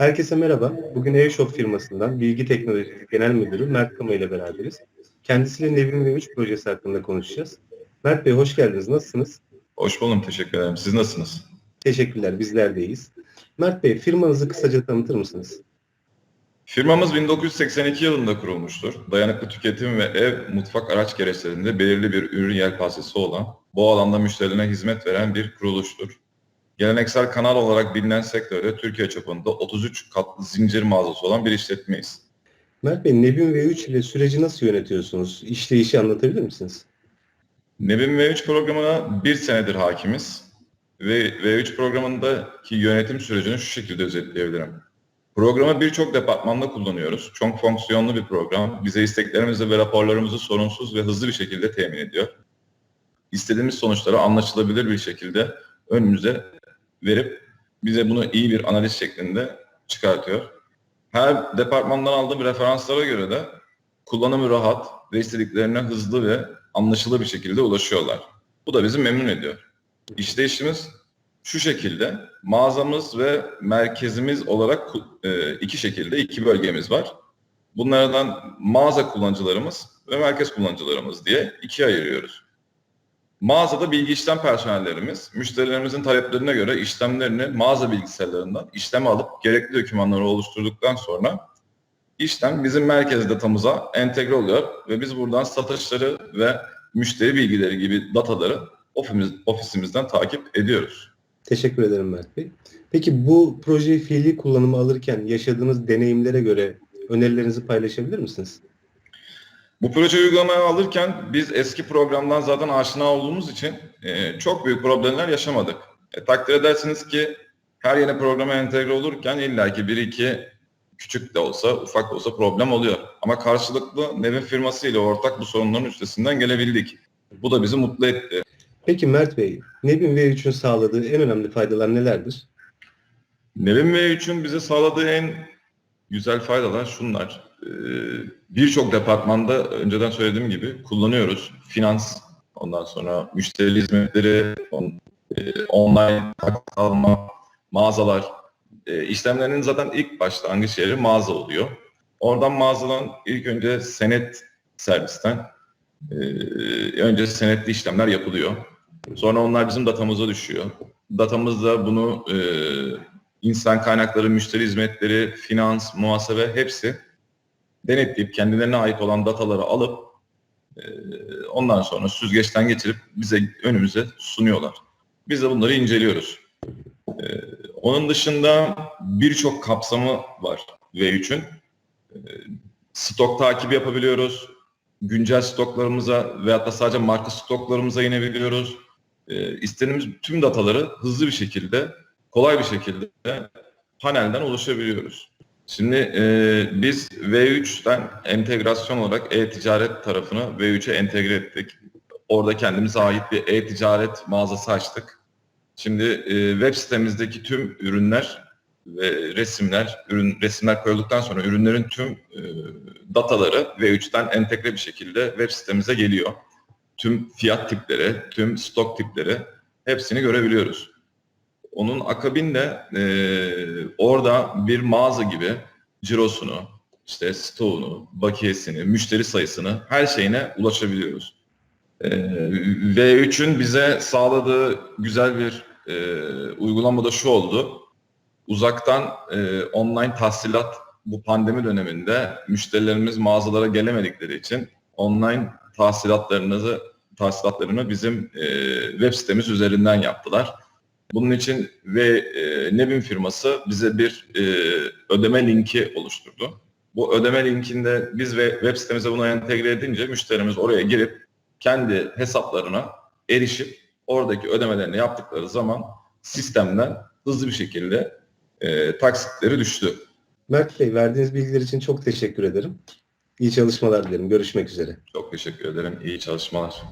Herkese merhaba. Bugün E-Shop firmasından Bilgi Teknolojisi Genel Müdürü Mert Kama ile beraberiz. Kendisiyle Nevin ve 3 projesi hakkında konuşacağız. Mert Bey hoş geldiniz. Nasılsınız? Hoş buldum, teşekkür ederim. Siz nasılsınız? Teşekkürler. Bizler de iyiyiz. Mert Bey firmanızı kısaca tanıtır mısınız? Firmamız 1982 yılında kurulmuştur. Dayanıklı tüketim ve ev, mutfak araç gereçlerinde belirli bir ürün yelpazesi olan, bu alanda müşterilerine hizmet veren bir kuruluştur. Geleneksel kanal olarak bilinen sektörde Türkiye çapında 33 katlı zincir mağazası olan bir işletmeyiz. Mert Bey Nevin ve 3 ile süreci nasıl yönetiyorsunuz? İşleyişi anlatabilir misiniz? Nebim V3 programına bir senedir hakimiz ve V3 programındaki yönetim sürecini şu şekilde özetleyebilirim. Programı birçok departmanda kullanıyoruz. Çok fonksiyonlu bir program. Bize isteklerimizi ve raporlarımızı sorunsuz ve hızlı bir şekilde temin ediyor. İstediğimiz sonuçları anlaşılabilir bir şekilde önümüze verip bize bunu iyi bir analiz şeklinde çıkartıyor. Her departmandan aldığım referanslara göre de kullanımı rahat ve istediklerine hızlı ve anlaşılır bir şekilde ulaşıyorlar. Bu da bizi memnun ediyor. İşleyişimiz şu şekilde. Mağazamız ve merkezimiz olarak e, iki şekilde iki bölgemiz var. Bunlardan mağaza kullanıcılarımız ve merkez kullanıcılarımız diye ikiye ayırıyoruz. Mağazada bilgi işlem personellerimiz müşterilerimizin taleplerine göre işlemlerini mağaza bilgisayarlarından işlem alıp gerekli dokümanları oluşturduktan sonra işlem bizim merkez datamıza entegre oluyor ve biz buradan satışları ve müşteri bilgileri gibi dataları ofis, ofisimizden takip ediyoruz. Teşekkür ederim Mert Bey. Peki bu projeyi fiili kullanıma alırken yaşadığınız deneyimlere göre önerilerinizi paylaşabilir misiniz? Bu proje uygulamaya alırken biz eski programdan zaten aşina olduğumuz için e, çok büyük problemler yaşamadık. E, takdir edersiniz ki her yeni programa entegre olurken illaki bir iki küçük de olsa ufak da olsa problem oluyor. Ama karşılıklı Nevin firması ile ortak bu sorunların üstesinden gelebildik. Bu da bizi mutlu etti. Peki Mert Bey, Nevin ve 3'ün sağladığı en önemli faydalar nelerdir? Nevin V3'ün bize sağladığı en güzel faydalar şunlar. Ee, Birçok departmanda önceden söylediğim gibi kullanıyoruz. Finans, ondan sonra müşteri hizmetleri, on, e, online alma, mağazalar. E, işlemlerinin zaten ilk başlangıç yeri mağaza oluyor. Oradan mağazadan ilk önce senet servisten e, önce senetli işlemler yapılıyor. Sonra onlar bizim datamıza düşüyor. Datamızda bunu e, insan kaynakları, müşteri hizmetleri, finans, muhasebe hepsi denetleyip kendilerine ait olan dataları alıp e, ondan sonra süzgeçten geçirip bize önümüze sunuyorlar. Biz de bunları inceliyoruz. E, onun dışında birçok kapsamı var V3'ün. E, stok takibi yapabiliyoruz. Güncel stoklarımıza veyahut da sadece marka stoklarımıza inebiliyoruz. E, tüm dataları hızlı bir şekilde, kolay bir şekilde panelden ulaşabiliyoruz. Şimdi e, biz V3'ten entegrasyon olarak e-ticaret tarafını V3'e entegre ettik. Orada kendimize ait bir e-ticaret mağazası açtık. Şimdi e, web sitemizdeki tüm ürünler ve resimler, ürün resimler koyulduktan sonra ürünlerin tüm e, dataları V3'ten entegre bir şekilde web sitemize geliyor. Tüm fiyat tipleri, tüm stok tipleri hepsini görebiliyoruz. Onun akabinde e, orada bir mağaza gibi cirosunu, işte stoğunu, bakiyesini, müşteri sayısını, her şeyine ulaşabiliyoruz. E, V3'ün bize sağladığı güzel bir e, uygulama da şu oldu. Uzaktan e, online tahsilat bu pandemi döneminde müşterilerimiz mağazalara gelemedikleri için online tahsilatlarınızı tahsilatlarını bizim e, web sitemiz üzerinden yaptılar. Bunun için ve e, Nebin firması bize bir e, ödeme linki oluşturdu. Bu ödeme linkinde biz ve web sitemize bunu entegre edince müşterimiz oraya girip kendi hesaplarına erişip oradaki ödemelerini yaptıkları zaman sistemden hızlı bir şekilde e, taksitleri düştü. Mert Bey verdiğiniz bilgiler için çok teşekkür ederim. İyi çalışmalar dilerim. Görüşmek üzere. Çok teşekkür ederim. İyi çalışmalar.